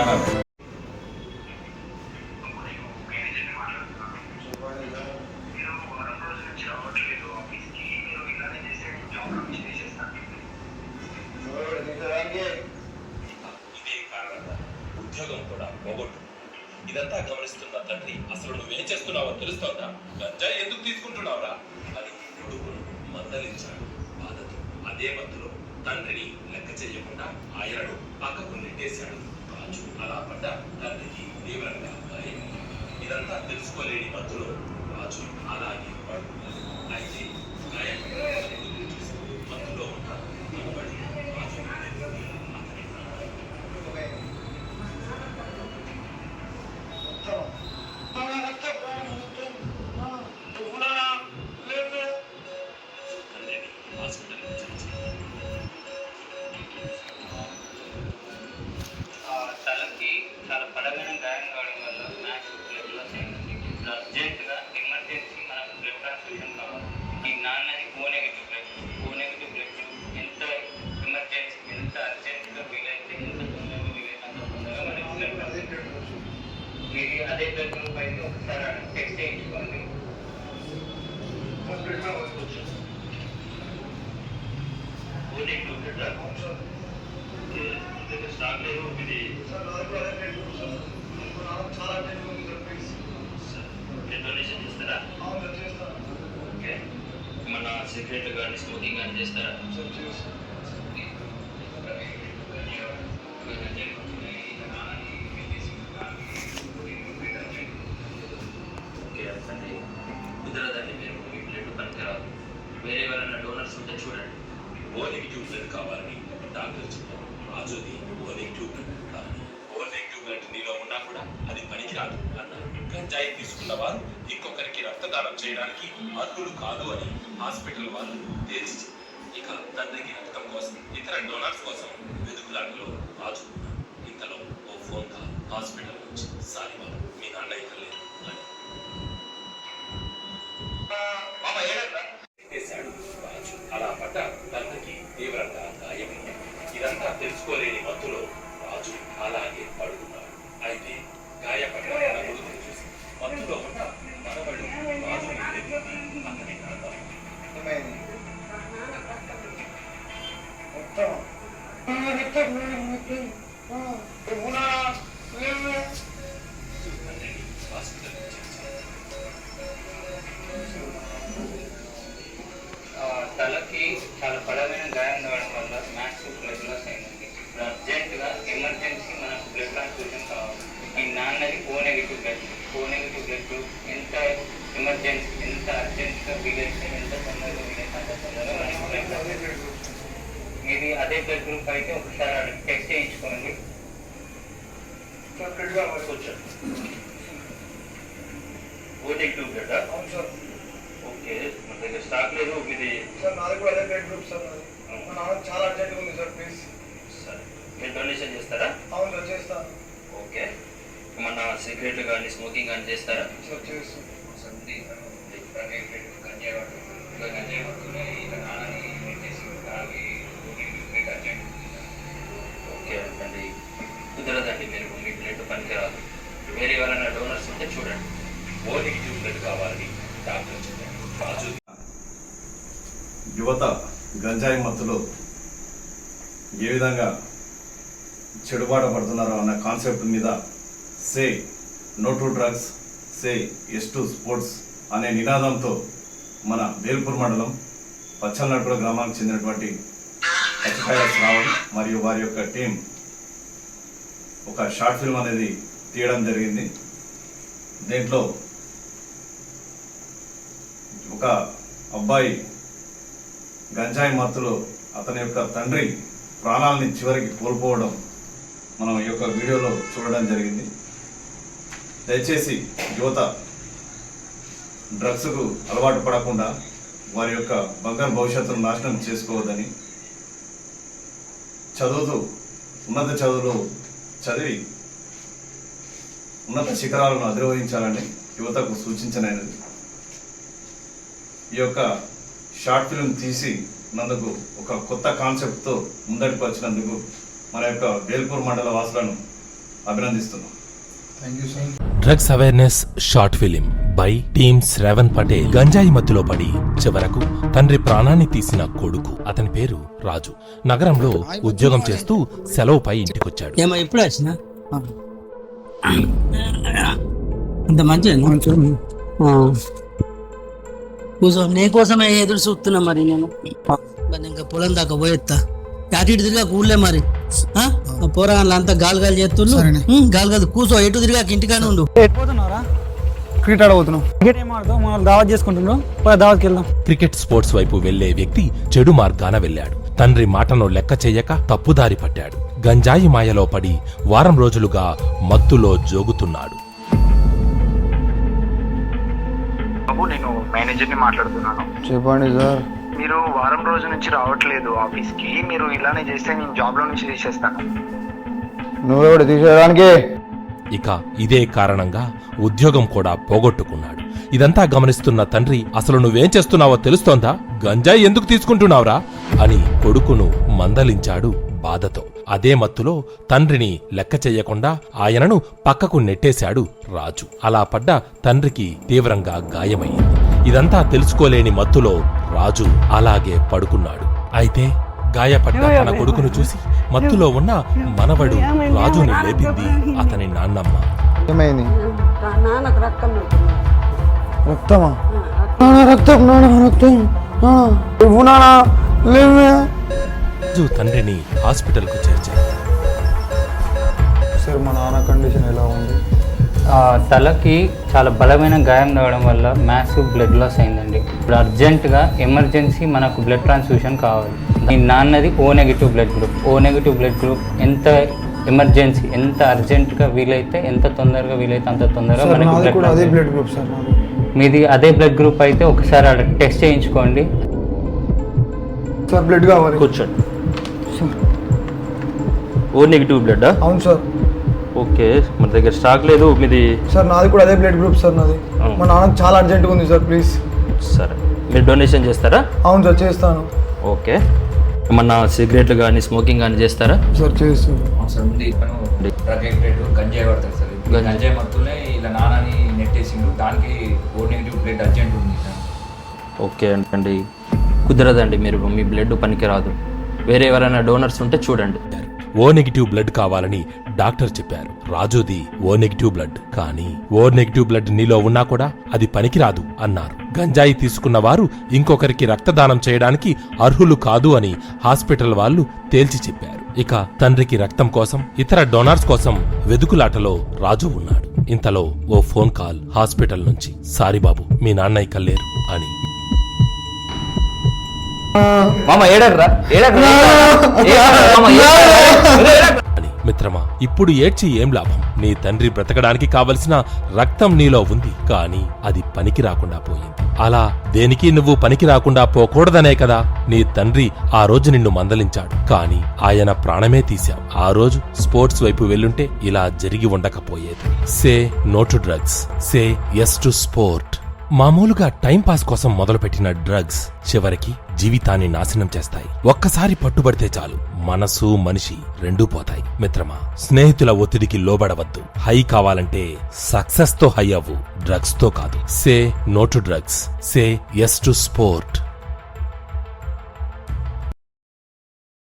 తెలంగాణలో. ఉద్యోగం కూడా పోగొట్టు. ఇదంతా గమనిస్తున్న తండ్రి అసలు నువ్వేం చేస్తున్నావో తెలుస్తోందా? గంజాయి ఎందుకు తీసుకుంటున్నావురా? అది కొడుకు మందలించాడు. బాధతో అదే మధ్యలో తండ్రిని లెక్క చేయకుండా ఆయనను పక్కకు నెట్టేశాడు. రాజు అలా పడ్డ తండ్రికి తీవ్రంగా గాయమైంది ఇదంతా తెలుసుకోలేని మధ్యలో రాజు అలాగే పడుతున్నారు అయితే గాయపడ్డ మన సిగరెట్ కానీ స్మోకింగ్ కానీ చేస్తారా గంజాయి తీసుకున్న వారు ఇంకొకరికి రక్తదానం చేయడానికి అర్హులు కాదు అని హాస్పిటల్ వాళ్ళు తేల్చి ఇక తండ్రికి రక్తం కోసం ఇతర డోనర్స్ కోసం వెతుకులాటలో రాజు ఇంతలో ఓ ఫోన్ కాల్ హాస్పిటల్ నుంచి సారీ బాబు మీ నాన్న ఇక్కడ తలకి చాలా బలమైన గాయం కావడం వల్ల మ్యాక్స్ బ్లడ్ లాస్ అయిందండి ఇప్పుడు అర్జెంటుగా ఎమర్జెన్సీ మనకు బ్లడ్ ట్రాన్స్ఫ్యూజన్ కావాలి ఈ నాన్నది O negative blood O negative blood ఎంత ఎమర్జెన్సీ ఎంత అర్జెంటుగా వీలైతే ఎంత తొందరగా వీలైతే అంత తొందరగా మనకి బ్లడ్ ట్రాన్స్ఫ్యూజన్ ఇది అదే బ్లడ్ గ్రూప్ అయితే ఒకసారి టెస్ట్ చేయించుకోండి కూర్చోండి ఓ నెగిటివ్ బ్లడ్ ఓకే మన దగ్గర స్టాక్ లేదు ఇది సార్ నాది కూడా అదే బ్లడ్ గ్రూప్ సార్ మా నాన్న చాలా అర్జెంట్గా ఉంది సార్ ప్లీజ్ సరే మీరు డొనేషన్ చేస్తారా అవును సార్ చేస్తాను ఓకే మన సిగరెట్ కానీ స్మోకింగ్ కానీ చేస్తారా సార్ చేస్తాను సంధి గంజాయి ఇలా నాన్నని ఓకే అండి కుదరదండి మీరు మీ బ్లడ్ పనికిరాదు వేరే ఎవరైనా డోనర్స్ ఉంటే చూడండి. ఓ నెగిటివ్ బ్లడ్ కావాలని డాక్టర్ రాజు. యువత గంజాయి మత్తులో ఏ విధంగా చెడుబాట పడుతున్నారో అన్న కాన్సెప్ట్ మీద say no to drugs say yes to sports అనే నినాదంతో మన వేల్పూర్ మండలం పచ్చలనటుల గ్రామానికి చెందినటువంటి పచ్చికాయ శ్రావణ్ మరియు వారి యొక్క టీం ఒక షార్ట్ ఫిల్మ్ అనేది తీయడం జరిగింది. దీంట్లో ఒక అబ్బాయి గంజాయి మత్తులో అతని యొక్క తండ్రి ప్రాణాలని చివరికి కోల్పోవడం మనం ఈ యొక్క వీడియోలో చూడడం జరిగింది. దయచేసి యువత డ్రగ్స్కు అలవాటు పడకుండా వారి యొక్క బంగారు భవిష్యత్తును నాశనం చేసుకోవద్దని చదువుతూ ఉన్నత చదువులు చదివి ఉన్నత శిఖరాలను అధిరోహించాలని యువతకు సూచించనైనది. ఈ యొక్క షార్ట్ ఫిల్మ్ తీసి నందుకు ఒక కొత్త కాన్సెప్ట్తో ముందడికి వచ్చినందుకు మన యొక్క వేల్పూర్ మండల వాసులను అభినందిస్తున్నాం. Thank you sir drugs awareness short film by team Shravan Patel. గంజాయి మత్తులో పడి చివరకు తండ్రి ప్రాణాన్ని తీసిన కొడుకు. అతని పేరు రాజు. నగరంలో ఉద్యోగం చేస్తూ సెలవుపై ఇంటికొచ్చాడు. ఏమో ఇప్పుడు వచ్చిన? అంత మంచిగా కూర్చో నీకోసమే ఎదురు చూస్తున్నా మరి నేను. మరి ఇంకా పొలం దాకా పోయేస్తా అటు ఇటు తిరిగా ఊళ్ళే మరి. ఆ? ఆ పోరగాళ్ళు అంతా గాలి గాలి చేస్తుండ్రు. ఉం, గాలి గాలి కూర్చో ఎటు తిరిగా ఇంటికానే ఉండు. పోతున్నారా క్రికెట్ ఆడబోతున్నాం. క్రికెట్ ఏం ఆడతాం మనం దావత్ చేసుకుంటున్నాం దావత్కి వెళ్దాం. క్రికెట్ స్పోర్ట్స్ వైపు వెళ్ళే వ్యక్తి చెడు మార్గాన వెళ్ళాడు. తండ్రి మాటను లెక్క చెయ్యక తప్పుదారి పట్టాడు. గంజాయి మాయలో పడి వారం రోజులుగా మత్తులో జోగుతున్నాడు. బాబు నేను మేనేజర్ని మాట్లాడుతున్నాను. చెప్పండి సార్. మీరు వారం రోజు నుంచి రావట్లేదు ఆఫీస్కి. మీరు ఇలానే చేస్తే నేను జాబ్లో నుంచి తీసేస్తాను. నువ్వు కూడా తీసేయడానికి. ఇక ఇదే కారణంగా ఉద్యోగం కూడా పోగొట్టుకున్నాడు. ఇదంతా గమనిస్తున్న తండ్రి అసలు నువ్వేం చేస్తున్నావో తెలుస్తోందా? గంజాయి ఎందుకు తీసుకుంటున్నావురా? అని కొడుకును మందలించాడు బాధతో. అదే మత్తులో తండ్రిని లెక్క చెయ్యకుండా ఆయనను పక్కకు నెట్టేశాడు రాజు. అలా పడ్డ తండ్రికి తీవ్రంగా గాయమైంది. ఇదంతా తెలుసుకోలేని మత్తులో రాజు అలాగే పడుకున్నాడు. అయితే గాయపడ్డ తన కొడుకును చూసి మత్తులో ఉన్న మనవడు రాజుని లేపింది అతని నాన్నమ్మ. ఏమైంది? రక్తం. రక్తమా రాజు తండ్రిని హాస్పిటల్కు చేర్చాడు సార్ మా నాన్న కండిషన్ ఎలా ఉంది? ఆ, తలకి చాలా బలమైన గాయం తగ్గడం వల్ల మ్యాసివ్ బ్లడ్ లాస్ అయిందండి. ఇప్పుడు అర్జెంటుగా ఎమర్జెన్సీ మనకు బ్లడ్ ట్రాన్స్ఫ్యూషన్ కావాలి. మీ నాన్నది O negative blood group O negative blood group ఎంత ఎమర్జెన్సీ ఎంత అర్జెంటుగా వీలైతే ఎంత తొందరగా వీలైతే అంత తొందరగా మనకు బ్లడ్ అదే బ్లడ్ గ్రూప్ సార్ మీది అదే బ్లడ్ గ్రూప్ అయితే ఒకసారి అక్కడ టెస్ట్ చేయించుకోండి. సార్ బ్లడ్ కావాలి. కూర్చోండి. ఓ నెగిటివ్ బ్లడ్ అవును సార్. ఓకే మన దగ్గర స్టాక్ లేదు మీది సార్ నాది కూడా అదే బ్లడ్ గ్రూప్ సార్ నాది. మా నాన్నకి చాలా అర్జెంటుగా ఉంది సార్ ప్లీజ్ సరే. మీరు డొనేషన్ చేస్తారా? అవును సార్ చేస్తాను. ఓకే. ఏమన్నా సిగరెట్లు కానీ స్మోకింగ్ కానీ చేస్తారా? సార్ చేస్తాను అవసరం ఉంది. ఇతను డ్రగ్ ఎడిక్టెడ్ గంజాయి పడతాడు సార్. ఇప్పుడు గంజాయి. గంజాయి మత్తులే ఇలా నాన్నని నెట్టేసిండు. దానికి ఓ నెగిటివ్ బ్లడ్ అర్జెంట్ ఉంది సార్. ఓకే అండి. కుదరదండి మీరు మీ బ్లడ్ పనికిరాదు. వేరే ఎవరైనా డోనర్స్ ఉంటే చూడండి. ఓ నెగిటివ్ బ్లడ్ కావాలని డాక్టర్ చెప్పారు. రాజుది ఓ నెగిటివ్ బ్లడ్. కానీ ఓ నెగిటివ్ బ్లడ్ నీలో ఉన్నా కూడా అది పనికిరాదు అన్నారు. గంజాయి తీసుకున్న వారు ఇంకొకరికి రక్తదానం చేయడానికి అర్హులు కాదు అని హాస్పిటల్ వాళ్ళు తేల్చి చెప్పారు. ఇక తండ్రికి రక్తం కోసం ఇతర డోనార్స్ కోసం వెదుకులాటలో రాజు ఉన్నాడు. ఇంతలో ఓ ఫోన్ కాల్ హాస్పిటల్ నుంచి సారీ బాబు మీ నాన్న ఇక లేరు అని. మామ ఏడర్రా అని మిత్రమా ఇప్పుడు ఏడ్చి ఏం లాభం? నీ తండ్రి బ్రతకడానికి కావలసిన రక్తం నీలో ఉంది కానీ అది పనికి రాకుండా పోయింది. అలా దేనికి నువ్వు పనికి రాకుండా పోకూడదనే కదా? నీ తండ్రి ఆ రోజు నిన్ను మందలించాడు కానీ ఆయన ప్రాణమే తీశావు. ఆ రోజు స్పోర్ట్స్ వైపు వెళ్ళుంటే ఇలా జరిగి ఉండకపోయేది. Say no to drugs say yes to sport. మామూలుగా టైంపాస్ కోసం మొదలుపెట్టిన డ్రగ్స్ చివరికి జీవితాన్ని నాశనం చేస్తాయి. ఒక్కసారి పట్టుబడితే చాలు. మనసు మనిషి రెండూ పోతాయి. మిత్రమా స్నేహితుల ఒత్తిడికి లోబడవద్దు. హై కావాలంటే సక్సెస్తో హై అవ్వు. డ్రగ్స్తో కాదు. Say no to drugs. Say yes to sport.